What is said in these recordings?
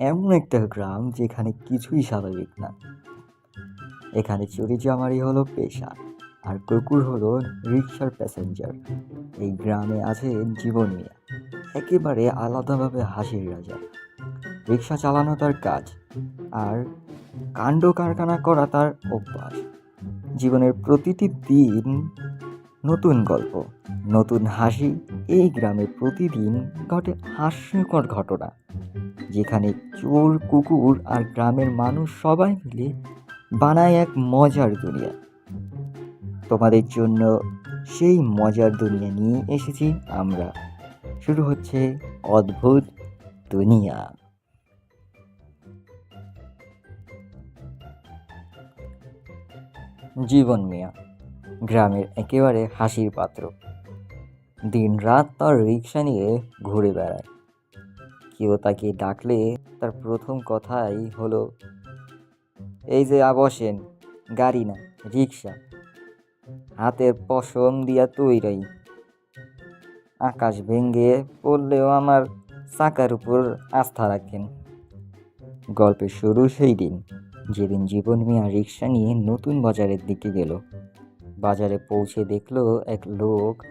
এমন একটা গ্রাম যেখানে কিছুই স্বাভাবিক না। এখানে চুরি চামারি হলো পেশা আর কুকুর হলো রিক্সার প্যাসেঞ্জার। এই গ্রামে আছে জীবন মিয়া একেবারে আলাদাভাবে হাসির রাজা। রিক্সা চালানো তার কাজ আর কাণ্ড কারখানা করা তার অভ্যাস। জীবনের প্রতিটি দিন নতুন গল্প, নতুন হাসি এই গ্রামে প্রতিদিন ঘটে হাস্যকর ঘটনা, যেখানে চোর, কুকুর আর গ্রামের মানুষ সবাই মিলে বানায় এক মজার দুনিয়া। তোমাদের জন্য সেই মজার দুনিয়া নিয়ে এসেছি আমরা। শুরু হচ্ছে অদ্ভুত দুনিয়া। জীবন মিয়া গ্রামের একেবারে হাসির পাত্র। দিন রাত তার রিক্সা নিয়ে ঘুরে বেড়ায়। কেউ তাকে ডাকলে তার প্রথম কথাই হলো, এই যে আ বসেন, গাড়ি না রিক্সা হাতের পশম দিয়া তৈরাই আকাশ ভেঙ্গে পড়লেও আমার চাকার উপর আস্থা রাখেন। গল্পের শুরু সেই দিন, যেদিন জীবন মিয়া রিক্সা নিয়ে নতুন বাজারের দিকে গেল। বাজারে পৌঁছে দেখল এক লোক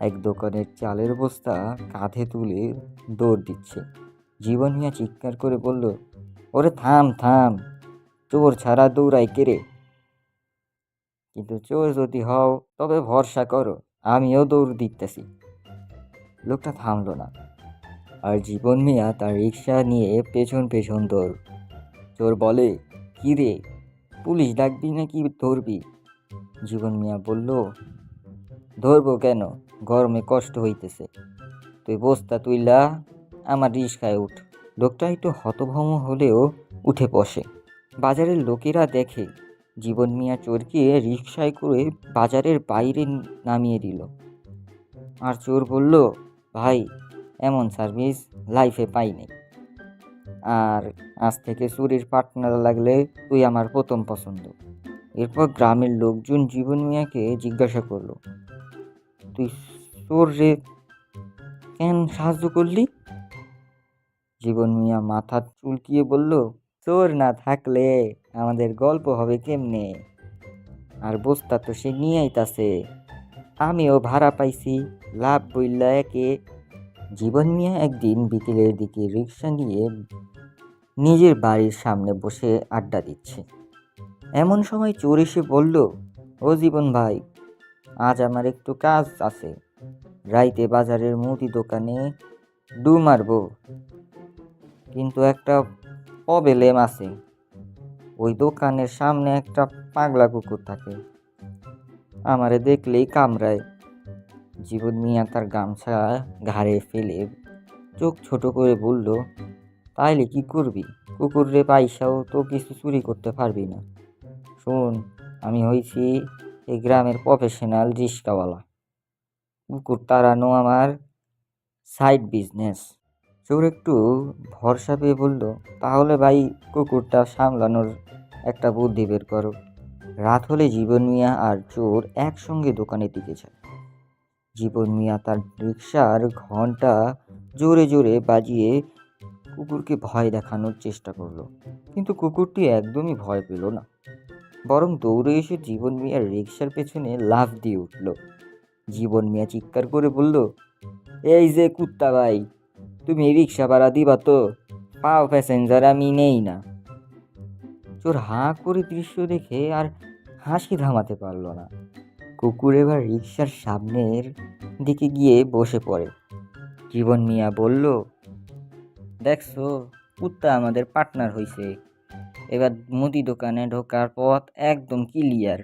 এক দোকানের চালের বস্তা কাঁধে তুলে দৌড় দিচ্ছে। জীবন মিয়া চিৎকার করে বলল, ওরে থাম থাম, চোর ছাড়া দৌড়াই কেড়ে কিন্তু চোর যদি হও, তবে ভরসা করো, আমিও দৌড় দিতেছি। লোকটা থামলো না। আর জীবন মিয়া তার রিক্সা নিয়ে পেছন পেছন দৌড়। চোর বলে, কী রে, পুলিশ ডাকবি নাকি ধরবি? জীবন মিয়া বলল, ধরবো কেন? গরমে কষ্ট হইতেছে। তুই বস্তা তুইলা, আমার রিক্সায় উঠ। লোকটা একটু হতভম্ব হলেও উঠে বসে। বাজারের লোকেরা দেখে, জীবন মিয়া চোরকে রিক্সায় করে বাজারের বাইরে নামিয়ে দিল। আর চোর বলল, ভাই, এমন সার্ভিস লাইফে পাইনি আর আজ থেকে চুরির পার্টনার লাগলে তুই আমার প্রথম পছন্দ। এরপর গ্রামের লোকজন জীবন মিয়াকে জিজ্ঞাসা করল, তুই চোর রে, কেন সাহায্য করলি? জীবন মিয়া মাথা চুলকিয়ে বলল, চোর না থাকলে আমাদের গল্প হবে কেমনে? আর বস্তা তো সে নিয়ে আইতাছে। আমিও ভাড়া পাইছি, লাভ বইল্লা একে। জীবন মিয়া একদিন বিকেলের দিকে রিক্সা নিয়ে নিজের বাড়ির সামনে বসে আড্ডা দিচ্ছে। এমন সময় চোর এসে বলল, ও জীবন ভাই, আজ আমার একটু কাজ আছে। রাইতে বাজারের মুদি দোকানে ডু মারবো। কিন্তু একটা প্রবলেম আছে। ওই দোকানের সামনে একটা পাগলা কুকুর থাকে। আমারে দেখলেই কামড়ায়। জীবন মিয়া তার গামছা ঘাড়ে ফেলে চোখ ছোট করে বলল, তাইলে কি করবি? কুকুর পাইসাও তো কিছু চুরি করতে পারবি না। শোন, আমি হয়েছি এই গ্রামের প্রফেশনাল রিস্কাওয়ালা। কুকুর তাড়ানো আমার সাইড বিজনেস চোর একটু ভরসা পেয়ে বলল, তাহলে ভাই কুকুরটা সামলানোর একটা বুদ্ধি বের করো। রাত হলে জীবন মিয়া আর চোর একসঙ্গে দোকানের দিকে যায়। জীবন মিয়া তার রিক্সার ঘণ্টা জোরে জোরে বাজিয়ে কুকুরকে ভয় দেখানোর চেষ্টা করল। কিন্তু কুকুরটি একদমই ভয় পেল না। বরং দৌড়ে এসে জীবন মিয়ার রিক্সার পেছনে লাফ দিয়ে উঠল। জীবন মিয়া চিৎকার করে বলল, এই যে কুত্তা ভাই, তুমি রিক্সা ভাড়া দিবা তো, পাও প্যাসেঞ্জার আমি নেই না। চোর হাঁ করে দৃশ্য দেখে আর হাসি থামাতে পারল না। কুকুর এবার রিক্সার সামনের দিকে গিয়ে বসে পড়ে। জীবন মিয়া বলল, দেখছ, কুত্তা আমাদের পার্টনার হইছে। এবার মুদি দোকানে ঢোকার পথ একদম ক্লিয়ার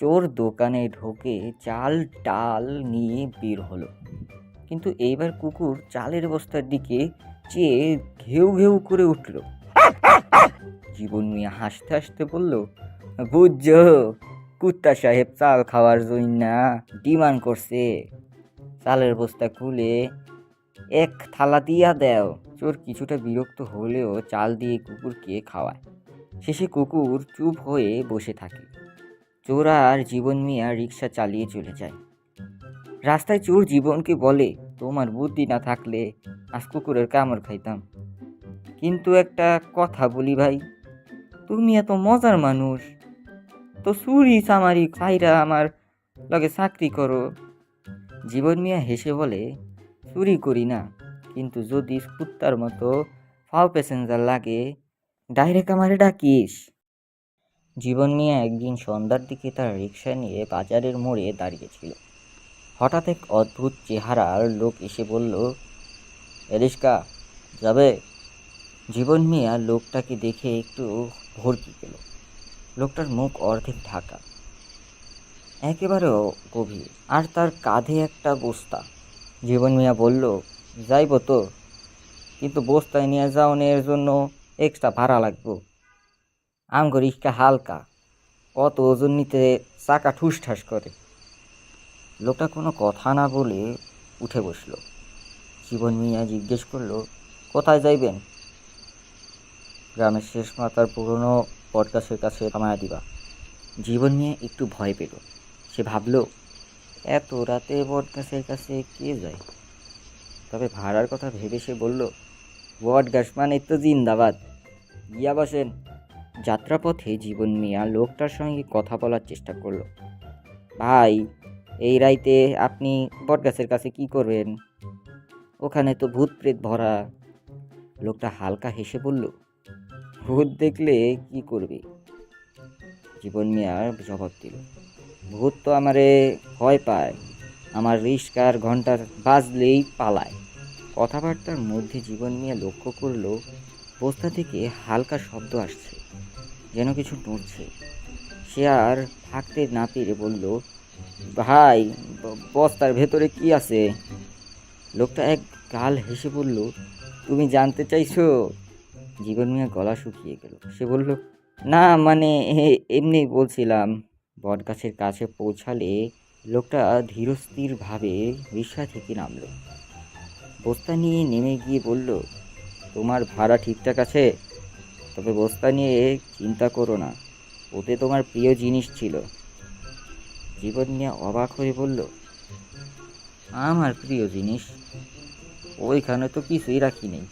চোর দোকানে ঢোকে চাল ডাল নিয়ে বের হলো। কিন্তু এইবার কুকুর চালের বস্তার দিকে চেয়ে ঘেউ ঘেউ করে উঠল। জীবন মিয়া হাসতে হাসতে বলল, বুঝছ, কুত্তা সাহেব চাল খাওয়ার জন্য ডিমান্ড করছে। চালের বস্তা খুলে এক থালা দিয়া দেও। চোর কিছুটা বিরক্ত হলেও চাল দিয়ে কুকুরকে খাওয়ায়। শেষে কুকুর চুপ হয়ে বসে থাকে। চোর আর জীবন মিয়া রিক্সা চালিয়ে চলে যায়। রাস্তায় চোর জীবনকে বলে, তোমার বুদ্ধি না থাকলে আজ কুকুরের কামড় খাইতাম। কিন্তু একটা কথা বলি ভাই, তুমি এত মজার মানুষ। তো চুরি চামারি খাইরা আমার লগে চাকরি করো। জীবন মিয়া হেসে বলে চুরি করি না। কিন্তু যদি কুত্তার মতো ফাও প্যাসেঞ্জার লাগে, ডাইরেক্ট আমারে ডাকিস। জীবন মিয়া একদিন সন্ধ্যার দিকে তার রিক্সা নিয়ে বাজারের মোড়ে দাঁড়িয়েছিল হঠাৎ এক অদ্ভুত চেহারার লোক এসে বলল এরিস্কা যাবে? জীবন মিয়া লোকটাকে দেখে একটু ভরকি গেল লোকটার মুখ অর্ধেক ঢাকা একেবারে গভীর, আর তার কাঁধে একটা বস্তা। জীবন মিয়া বলল, যাইব তো, কিন্তু বস্তায় নিয়ে যাওনের জন্য এক্সট্রা ভাড়া লাগবো। আমগো রিক্সা হালকা কত ওজন নিতে চাকা ঠুস ঠাস করে। লোকটা কোনো কথা না বলে উঠে বসল। জীবন মিয়া জিজ্ঞেস করল, কোথায় যাইবেন? গ্রামের শেষ মাতার পুরনো বটগাছের কাছে থামায়া দিবা। জীবন নিয়ে একটু ভয় পেল। সে ভাবলো এত রাতে বটগাছের কাছে কে যায়? তবে ভাড়ার কথা ভেবে সে বলল বটগাছ মানে তো জিন্দাবাদ। গিয়া বসেন। যাত্রাপথে জীবন মিয়া লোকটার সঙ্গে কথা বলার চেষ্টা করল। ভাই, এই রাইতে আপনি বটগাছের কাছে কি করবেন? ওখানে তো ভূত প্রেত ভরা। লোকটা হালকা হেসে বলল, ভূত দেখলে কি করবে? জীবন মিয়ার জবাব দিল, ভূত তো আমারে ভয় পায়। আমার রিস্কার ঘণ্টার বাজলেই পালায়। কথাবার্তার মধ্যে জীবন মিয়া লক্ষ্য করল, বস্তা থেকে হালকা শব্দ আসছে, যেন কিছু নড়ছে। সে আর থাকতে না পেরে বলল, ভাই বস্তার ভেতরে কি আছে? লোকটা এক গাল হেসে বলল, তুমি জানতে চাইছো? জীবন মিয়া গলা শুকিয়ে গেল। সে বলল, না মানে এমনি বলছিলাম, বটগাছের কাছে পৌঁছালে লোকটা ধীরস্থিরভাবে রিক্সা থেকে নামলো। বস্তা নিয়ে নেমে গিয়ে বলল, তোমার ভাড়া ঠিকঠাক আছে? তবে বস্তা নিয়ে চিন্তা করো না, ওতে তোমার প্রিয় জিনিস ছিল। জীবন নিয়ে অবাক হয়ে বলল, আমার প্রিয় জিনিস? ওইখানে তো কিছুই রাখি নেই।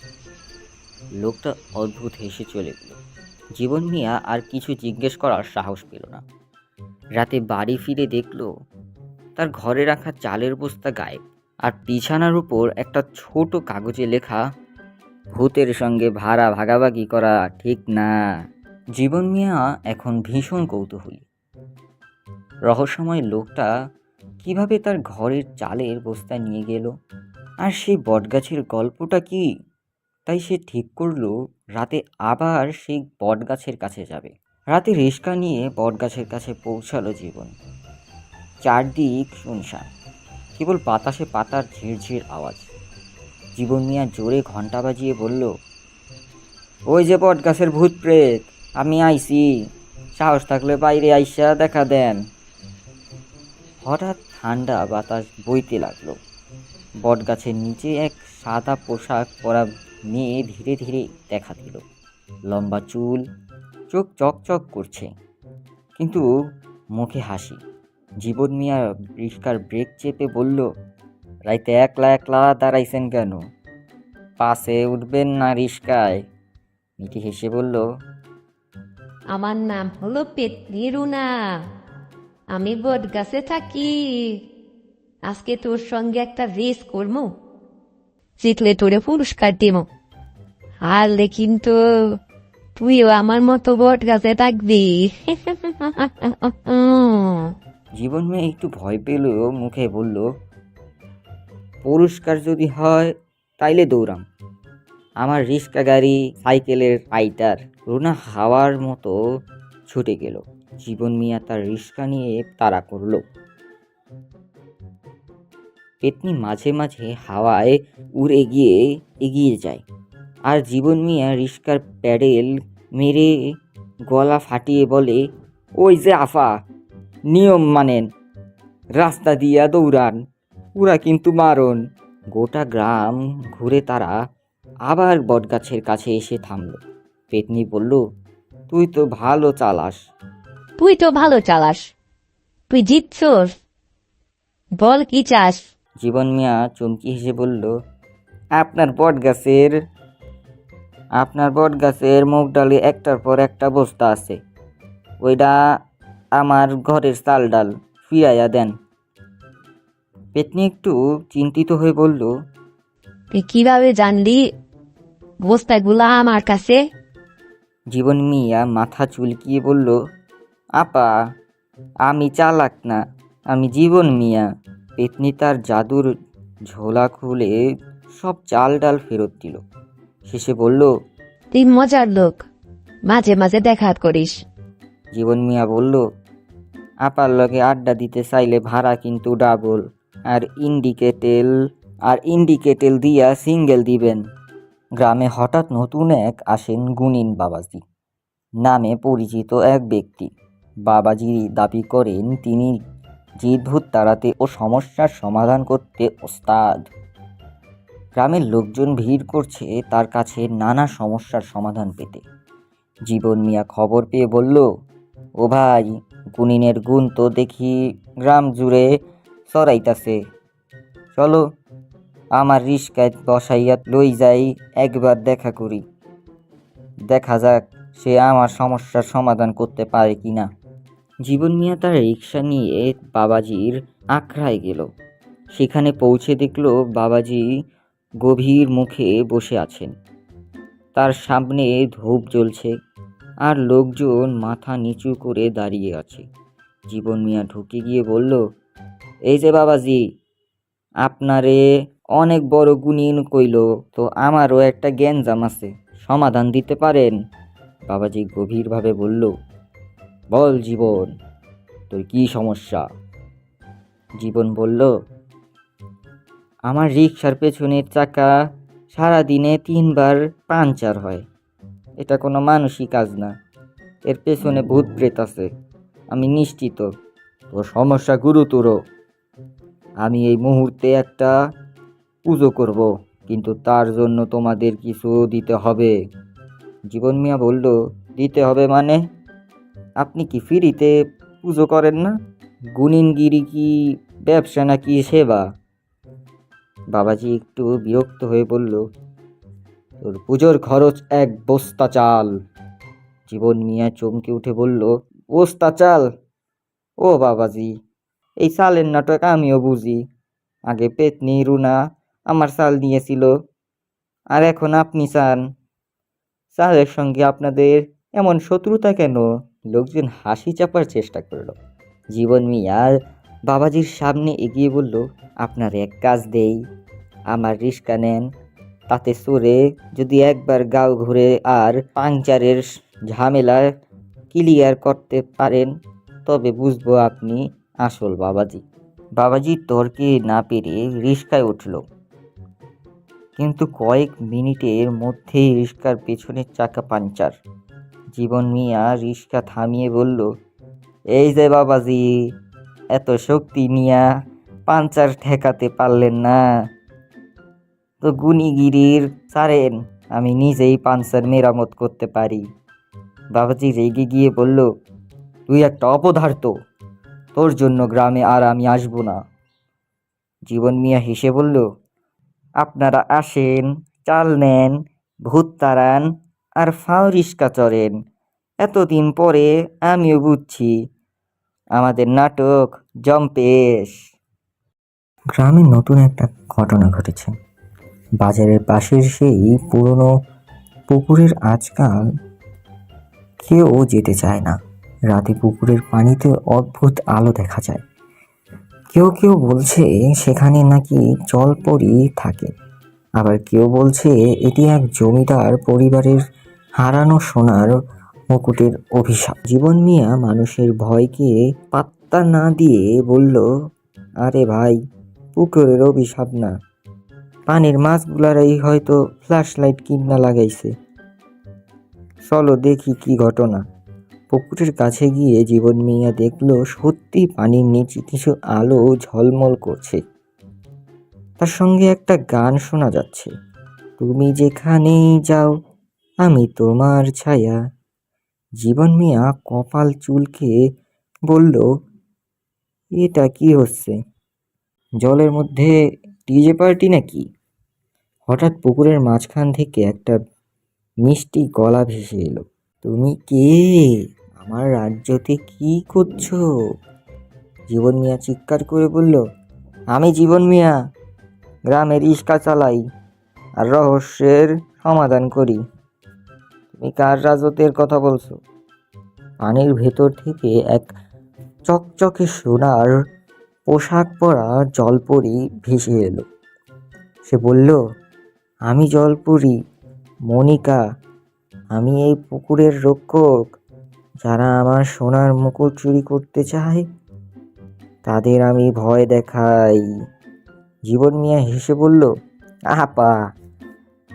লোকটা অদ্ভুত হেসে চলে গেল। জীবন মিয়া আর কিছু জিজ্ঞেস করার সাহস পেল না। রাতে বাড়ি ফিরে দেখল তার ঘরে রাখা চালের বস্তা গায়েব আর বিছানার উপর একটা ছোট কাগজে লেখা, ভূতের সঙ্গে ভাড়া ভাগাভাগি করা ঠিক না। জীবন মিয়া এখন ভীষণ কৌতূহলী। রহস্যময় লোকটা কীভাবে তার ঘরের চালের বস্তা নিয়ে গেল? আর সেই বটগাছের গল্পটা কি? তাই সে ঠিক করল, রাতে আবার সেই বটগাছের কাছে যাবে। রাতে রিস্কা নিয়ে বটগাছের কাছে পৌঁছালো জীবন। চারদিক শুনশান, কেবল বাতাসে পাতার ঝিরঝির আওয়াজ। জীবন মিয়া জোরে ঘণ্টা বাজিয়ে বলল, ওই যে বটগাছের ভূত প্রেত, আমি আইছি। সাহস থাকলে বাইরে আইসা দেখা দেন। হঠাৎ ঠান্ডা বাতাস বইতে লাগল। বটগাছের নিচে এক সাদা পোশাক পরা মেয়ে ধীরে ধীরে দেখা দিল। লম্বা চুল, চোখ চকচক করছে, কিন্তু মুখে হাসি। জীবন মিয়া রিস্কার ব্রেক চেপে বলল, রাইতে একলা একলা দাঁড়াইছেন কেন? পাশে উঠবেন না রিস্কায়। মিটি হেসে বলল, আমার নাম হলো পেতনি রুনা। আমি বট গাছে থাকি। আজকে তোর সঙ্গে একটা রেস করব জিতলে তোরে পুরস্কার দিব হারলে কিন্তু তুইও আমার মতো বট গাছে থাকবি। জীবন মেয়ে একটু ভয় পেলেও মুখে বলল, পুরস্কার যদি হয়, তাইলে দৌড়াম। আমার রিক্সা গাড়ি, সাইকেলের ফাইটার রুনা হাওয়ার মতো ছুটে গেল। জীবন মিয়া তার রিক্সা নিয়ে তাড়া করল। পেতনি মাঝে মাঝে হাওয়ায় উড়ে গিয়ে এগিয়ে যায়। আর জীবন মিয়া রিক্সার প্যাডেল মেরে গলা ফাটিয়ে বলে, ওই যে আফা নিয়ম মানেন। রাস্তা দিয়া দৌড়ান ওরা কিন্তু মারণ। গোটা গ্রাম ঘুরে তারা আবার বটগাছের কাছে এসে থামল। পেতনি বলল তুই তো ভালো চালাস। তুই তো ভালো চালাস। তুই জিতছস। বল কি চাস? জীবন মিয়া চমকি হেসে বলল আপনার বটগাছের আপনার বট গাছের মুগ ডালে একটার পর একটা বস্তা আছে। ওইটা আমার ঘরের চাল ডাল ফিরাইয়া দেন। পেতনি একটু চিন্তিত হয়ে বলল তুই কীভাবে জানলি বস্তাগুলা আমার কাছে? জীবন মিয়া মাথা চুলকিয়ে বলল আপা আমি চালাক না আমি জীবন মিয়া। পেতনি তার জাদুর ঝোলা খুলে সব চাল ডাল ফেরত দিল। শেষে বলল তুই মজার লোক মাঝে মাঝে দেখা করিস। জীবন মিয়া বলল আপার লগে আড্ডা দিতে চাইলে ভাড়া কিন্তু ডাবল আর ইন্ডিকেটেল আর ইন্ডিকেটেল দিয়া সিঙ্গেল দিবেন। গ্রামে হঠাৎ নতুন এক আসেন গুনিন বাবাজি। নামে পরিচিত এক ব্যক্তি। বাবাজি দাবি করেন, তিনি জিদভূত তাড়াতে ও সমস্যার সমাধান করতে ওস্তাদ। গ্রামের লোকজন ভিড় করছে তার কাছে নানা সমস্যার সমাধান পেতে। জীবন মিয়া খবর পেয়ে বলল, ও ভাই গুনিনের গুণ তো দেখি গ্রাম জুড়ে সরাইতাছে চলো, আমার রিস্কায় বসাইয়া লই যাই, একবার দেখা করি। দেখা যাক সে আমার সমস্যার সমাধান করতে পারে কি না জীবন মিয়া তার রিক্সা নিয়ে বাবাজির আখড়ায় গেল। সেখানে পৌঁছে দেখল বাবাজি গভীর মুখে বসে আছেন। তার সামনে ধূপ জ্বলছে। আর লোকজন মাথা নিচু করে দাঁড়িয়ে আছে। জীবন মিয়া ঢুকে গিয়ে বলল, এই যে বাবাজি, আপনারে অনেক বড় গুণিন কইল, তো আমারও একটা জ্ঞানজাম আছে, সমাধান দিতে পারেন? বাবাজি গভীরভাবে বলল, বল জীবন, তোর কি সমস্যা? জীবন বলল, আমার রিক্সার পেছনের চাকা সারাদিনে তিনবার পাঞ্চার হয় এটা কোনো মানুষই কাজ না। এর পেছনে ভূত প্রেত আছে। আমি নিশ্চিত তোর সমস্যা গুরুতর। আমি এই মুহূর্তে একটা পুজো করব, কিন্তু তার জন্য তোমাদের কিছু দিতে হবে। জীবন মিয়া বলল, দিতে হবে মানে? আপনি কি ফ্রিতে পুজো করেন না? গুনিনগিরি কি ব্যবসা নাকি সেবা? বাবাজি একটু বিরক্ত হয়ে বলল তোর পুজোর খরচ এক বস্তা চাল। জীবন মিয়া চমকে উঠে বলল, বস্তা চাল? ও বাবাজি, এই চালের নাটক আমিও বুঝি। আগে পেতনি, রুনা আমার চাল নিয়েছিল আর এখন আপনি চান। চালের সঙ্গে আপনাদের এমন শত্রুতা কেন? লোকজন হাসি চাপার চেষ্টা করল। জীবন মিয়া বাবাজির সামনে এগিয়ে বলল, আপনার এক কাজ দেই, আমার রিস্কা নেন তাতে চড়ে যদি একবার গাও ঘুরে আর পাংচারের ঝামেলা ক্লিয়ার করতে পারেন, তবে বুঝব আপনি আসল বাবাজি। বাবাজি তর্কে না পেরে রিস্কায় উঠল। কিন্তু কয়েক মিনিটের মধ্যেই রিস্কার পেছনের চাকা পাঞ্চার জীবন মিয়া রিস্কা থামিয়ে বলল, এই যে বাবাজি, এত শক্তি নিয়া পাঞ্চার ঠেকাতে পারলেন না। তো গুনিগিরির সারেন, আমি নিজেই পাঞ্চার মেরামত করতে পারি। বাবাজি রেগে গিয়ে বলল, তুই একটা অপদার্থ, তোর জন্য গ্রামে আর আমি আসব না। জীবন মিয়া হেসে বলল, আপনারা আসেন, চাল নেন, ভূত তাড়ান আর ফাও রিস্কা চড়েন এতদিন পরে আমিও বুঝছি, আমাদের নাটক জম্পেশ। গ্রামে নতুন একটা ঘটনা ঘটেছে। বাজারের পাশের সেই পুরনো পুকুরের আজকাল কেউ যেতে চায় না। রাতে পুকুরের পানিতে অদ্ভুত আলো দেখা যায়। কেউ কেউ বলছে সেখানে নাকি জলপরি থাকে। আবার কেউ বলছে এটি এক জমিদার পরিবারের হারানো সোনার মুকুটের অভিশাপ। জীবন মিয়া মানুষের ভয়কে পাত্তা না দিয়ে বলল, আরে ভাই, পুকুরের অভিশাপ না। পানির মাছগুলারাই হয়তো ফ্ল্যাশ লাইট কিনা লাগাইছে। চলো দেখি কি ঘটনা। পুকুরের কাছে গিয়ে জীবন মিয়া দেখল সত্যি পানির নিচে কিছু আলো ঝলমল করছে। তার সঙ্গে একটা গান শোনা যাচ্ছে। তুমি যেখানেই যাও, আমি তোমার ছায়া। জীবন মিয়া কপাল চুলকে বলল, এটা কি হচ্ছে? জলের মধ্যে ডিজে পার্টি নাকি? হঠাৎ পুকুরের মাঝখান থেকে একটা মিষ্টি গলা ভেসে এলো। তুমি কে? আমার রাজ্যতে কি করছ জীবন মিয়া চিৎকার করে বলল, আমি জীবন মিয়া, গ্রামের রিক্সা চালাই আর রহস্যের সমাধান করি। তুমি কার রাজত্বের কথা বলছো? পানির ভেতর থেকে এক চকচকে সোনার পোশাক পরা জলপরি ভেসে এলো। সে বলল আমি জলপুরি, মনিকা, আমি এই পুকুরের রক্ষক যারা আমার সোনার মুকুট চুরি করতে চায়। তাদের আমি ভয় দেখাই। জীবন মিয়া হেসে বলল, আপা,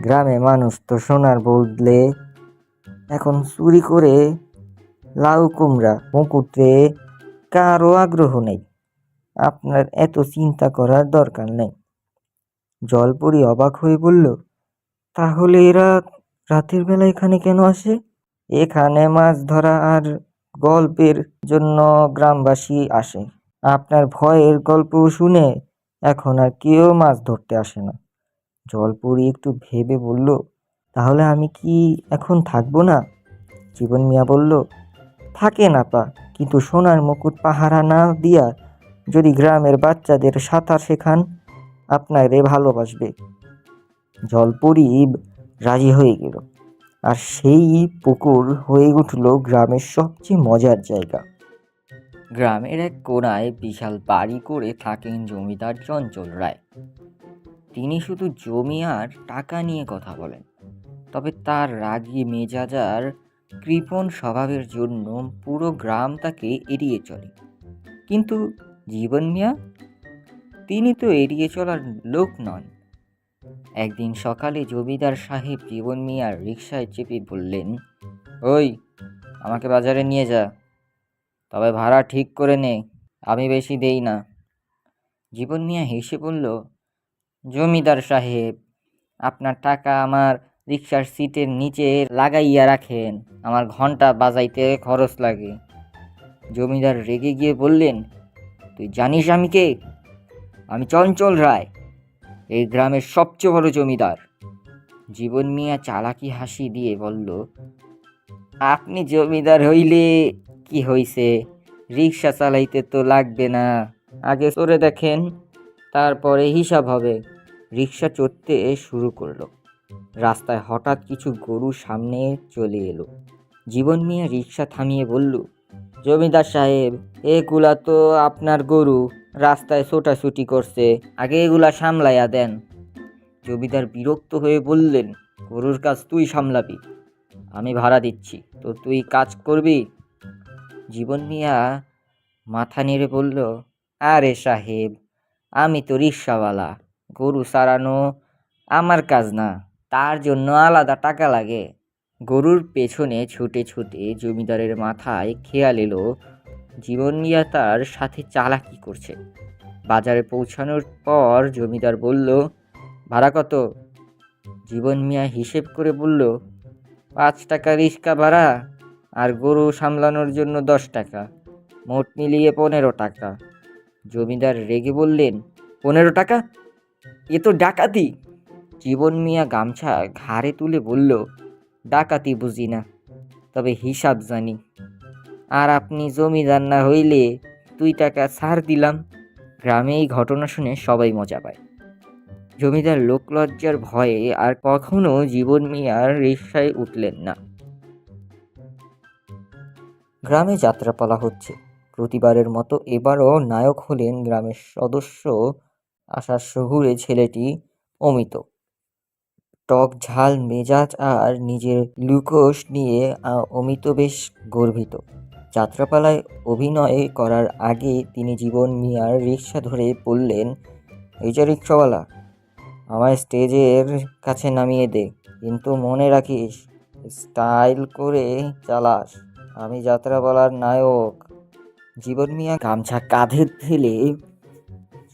গ্রামে মানুষ তো সোনার বদলে এখন চুরি করে লাউ কুমড়া, মুকুটে কারও আগ্রহ নেই। আপনার এত চিন্তা করার দরকার নেই। জলপরি অবাক হয়ে বলল, তাহলে এরা রাতের বেলা এখানে কেন আসে? এখানে মাছ ধরা আর গল্পের জন্য গ্রামবাসী আসে। আপনার ভয়ের গল্প শুনে এখন আর কেউ মাছ ধরতে আসে না। জলপুরি একটু ভেবে বলল, তাহলে আমি কি এখন থাকব না? জীবন মিয়া বলল, থাকে না পা, কিন্তু সোনার মুকুট পাহারা না দিয়া যদি গ্রামের বাচ্চাদের সাঁতার শেখান আপনারে ভালোবাসবে। জলপরি রাজি হয়ে গেল। আর সেই পুকুর হয়ে উঠল গ্রামের সবচেয়ে মজার জায়গা। গ্রামের এক কোনায় বিশাল বাড়ি করে থাকেন জমিদার চঞ্চল রায়। তিনি শুধু জমি আর টাকা নিয়ে কথা বলেন, তবে তার রাগী মেজাজার কৃপণ স্বভাবের জন্য পুরো গ্রাম তাকে এড়িয়ে চলে। কিন্তু জীবন মিয়া তিনি তো এড়িয়ে চলার লোক নন। একদিন সকালে জমিদার সাহেব জীবন মিয়ার রিক্সায় চেপে বললেন, ওই, আমাকে বাজারে নিয়ে যা। তবে ভাড়া ঠিক করে নে, আমি বেশি দেই না। জীবন মিয়া হেসে বলল, জমিদার সাহেব, আপনার টাকা আমার রিক্সার সিটের নিচে লাগাইয়া রাখেন, আমার ঘণ্টা বাজাইতে খরচ লাগে। জমিদার রেগে গিয়ে বললেন, তুই জানিস আমি কে? আমি চঞ্চল রায়, এই গ্রামের সবচেয়ে বড় জমিদার। জীবন মিয়া চালাকি হাসি দিয়ে বলল, আপনি জমিদার হইলে কি হইছে? রিক্সা চালাইতে তো লাগবে না। আগে চড়ে দেখেন, তারপরে হিসাব হবে। রিক্সা চড়তে শুরু করল। রাস্তায় হঠাৎ কিছু গরু সামনে চলে এলো। জীবন মিয়া রিক্সা থামিয়ে বলল, জমিদার সাহেব, এগুলা তো আপনার গরু। রাস্তায় ছোটাছুটি করছে। আগে এগুলা সামলাইয়া দেন। জমিদার বিরক্ত হয়ে বললেন, গরুর কাজ তুই সামলাবি। আমি ভাড়া দিচ্ছি। তো তুই কাজ করবি? জীবন মিয়া মাথা নেড়ে বলল, আরে সাহেব, আমি তো রিক্সাওয়ালা। গরু সারানো আমার কাজ না। তার জন্য আলাদা টাকা লাগে। গরুর পেছনে ছুটে ছুটে জমিদারের মাথায় খেয়াল এলো জীবন মিয়া তার সাথে চালাকি করছে। বাজারে পৌঁছানোর পর জমিদার বলল, ভাড়া কত? জীবন মিয়া হিসেব করে বলল, পাঁচ টাকা রিক্সা ভাড়া আর গরু সামলানোর জন্য দশ টাকা, মোট মিলিয়ে পনেরো টাকা। জমিদার রেগে বললেন, পনেরো টাকা? এ তো ডাকাতি! জীবন মিয়া গামছা ঘাড়ে তুলে বলল, ডাকাতি বুঝি না, তবে হিসাব জানি। আর আপনি জমিদার না হইলে দুই টাকা ছাড় দিলাম। গ্রামে এই ঘটনা শুনে সবাই মজা পায়। জমিদার লোকলজ্জার ভয়ে আর কখনো জীবন মিয়ার রিক্সায় উঠলেন না। গ্রামে যাত্রাপালা হচ্ছে। প্রতিবারের মতো এবারও নায়ক হলেন গ্রামের সদস্য আশার শহুরে ছেলেটি অমিত। টক ঝাল, মেজাজ আর নিজের লুকোস নিয়ে অমিত বেশ গর্বিত। যাত্রাপালায় অভিনয় করার আগে তিনি জীবন মিয়ার রিক্সা ধরে বললেন, এই যে রিক্সাওয়ালা, আমায় স্টেজের কাছে নামিয়ে দে, কিন্তু মনে রাখিস, স্টাইল করে চালাস। আমি যাত্রাপালার নায়ক। জীবন মিয়া গামছা কাঁধে ফেলে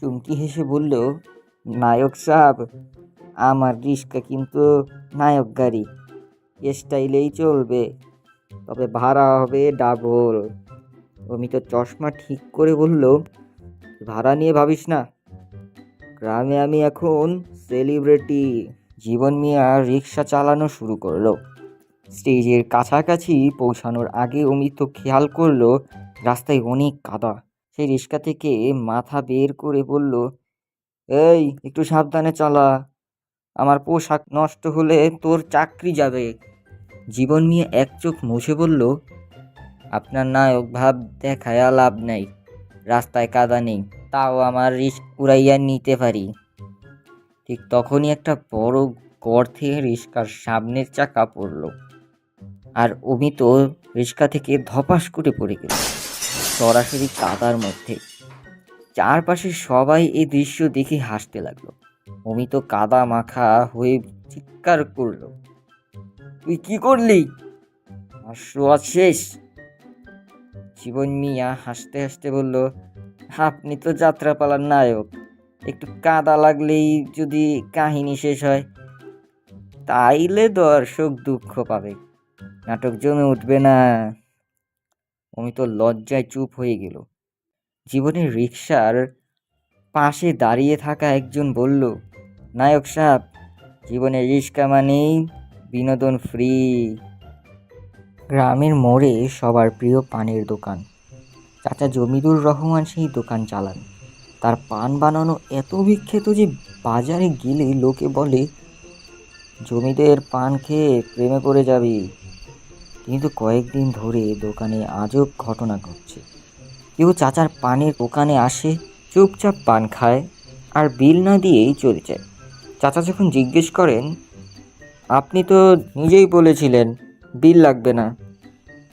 চুমকি হেসে বলল, নায়ক সাহেব, আমার রিক্সা কিন্তু নায়ক গাড়ি, স্টাইলেই চলবে। তবে ভাড়া হবে ডাবল অমিত চশমা ঠিক করে বলল, ভাড়া নিয়ে ভাবিস না। গ্রামে আমি এখন সেলিব্রিটি জীবন মিয়া রিক্সা চালানো শুরু করল। স্টেজের কাছাকাছি পৌঁছানোর আগে অমিত খেয়াল করল, রাস্তায় অনেক কাদা। সেই রিক্সা থেকে মাথা বের করে বলল, এই, একটু সাবধানে চালা। আমার পোশাক নষ্ট হলে তোর চাকরি যাবে। জীবন নিয়ে এক চোখ মুছে বলল, আপনার নায়ক ভাব দেখায়া লাভ নাই। রাস্তায় কাদা নেই, তাও আমার রিস্ক উড়াইয়া নিতে পারি। ঠিক তখনই একটা বড় গর্তে রিস্কার সামনের চাকা পড়ল। আর অমিত রিস্কা থেকে ধপাস করে পড়ে গেল, সরাসরি কাদার মধ্যে। চারপাশে সবাই এই দৃশ্য দেখে হাসতে লাগল। অমিত কাদা মাখা হয়ে চিৎকার করল। তুই কি করলি? হাস্য শেষ। জীবন মিয়া হাসতে হাসতে বলল, আপনি তো যাত্রাপালার নায়ক। একটু কাদা লাগলেই যদি কাহিনী শেষ হয়, তাইলে দর্শক দুঃখ পাবে। নাটক জমে উঠবে না। অমিত লজ্জায় চুপ হয়ে গেল। জীবনের রিক্সার পাশে দাঁড়িয়ে থাকা একজন বলল, নায়ক সাহেব, জীবনের রিক্সা মানেই বিনোদন ফ্রি। গ্রামের মোড়ে সবার প্রিয় পানের দোকান। চাচা জমিদুর রহমান সেই দোকান চালান। তার পান বানানো এত বিখ্যাত যে বাজারে গেলে লোকে বলে, জমিদের পান খেয়ে প্রেমে পড়ে যাবি। কিন্তু কয়েকদিন ধরে দোকানে আজব ঘটনা ঘটছে। কেউ চাচার পানের দোকানে আসে, চুপচাপ পান খায় আর বিল না দিয়েই চলে যায়। চাচা যখন জিজ্ঞেস করেন আপনি তো নিজেই বলেছিলেন, বিল লাগবে না।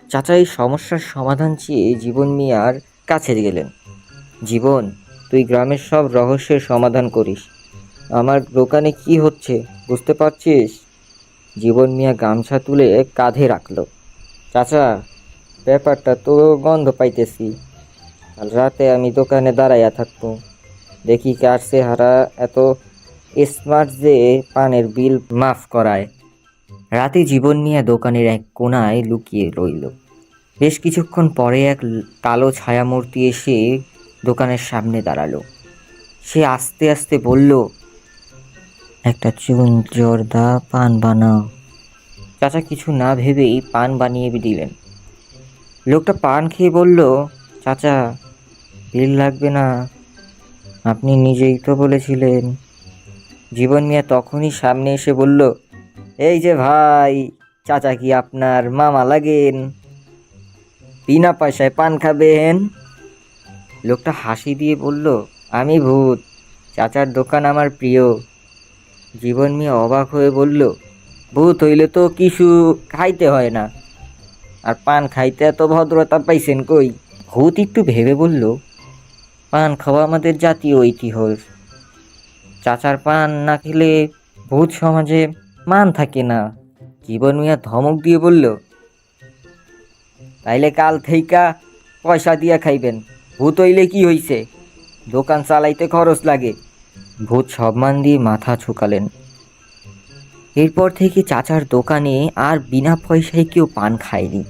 চাচা এই সমস্যার সমাধান চেয়ে জীবন মিয়ার কাছে গেলেন। জীবন, তুই গ্রামের সব রহস্যের সমাধান করিস। আমার দোকানে কি হচ্ছে, বুঝতে পারছিস? জীবন মিয়া গামছা তুলে কাঁধে রাখল। চাচা, ব্যাপারটা তো গন্ধ পাইতেছি। কাল রাতে আমি দোকানে দাঁড়াইয়া থাকব। দেখি কার চেহারা এত স্মার্ট যে পানের বিল মাফ করায়, রাতে জীবন নিয়ে দোকানের এক কোনায় লুকিয়ে রইল। বেশ কিছুক্ষণ পরে এক কালো ছায়ামূর্তি এসে দোকানের সামনে দাঁড়াল। সে আস্তে আস্তে বলল, একটা চুন, জর্দা, পান বানাও। চাচা কিছু না ভেবেই পান বানিয়ে দিলেন। লোকটা পান খেয়ে বলল, চাচা, বিল লাগবে না। আপনি নিজেই তো বলেছিলেন। জীবন মিয়া তখনই সামনে এসে বলল, এই যে ভাই, চাচা কি আপনার মামা লাগেন? বিনা পয়সায় পান খাবেন? লোকটা হাসি দিয়ে বলল, আমি ভূত, চাচার দোকান আমার প্রিয়। জীবন মিয়া অবাক হয়ে বলল, ভূত হইলে তো কিছু খাইতে হয় না। আর পান খাইতে এত ভদ্রতা পাইছেন কই? ভূত একটু ভেবে বলল, পান খাওয়া আমাদের জাতীয় ইতিহাস। চাচার পান না খেলে ভূত সমাজে মান থাকে না। জীবন মিয়া ধমক দিয়ে বলল, তাইলে কাল থেইকা পয়সা দিয়া খাইবেন। ভূত হইলে কি হইছে? দোকান চালাইতে খরচ লাগে। ভূত সম্মান দিয়ে মাথা ঝুঁকালেন। এরপর থেকে চাচার দোকানে আর বিনা পয়সায় কেউ পান খায়নি।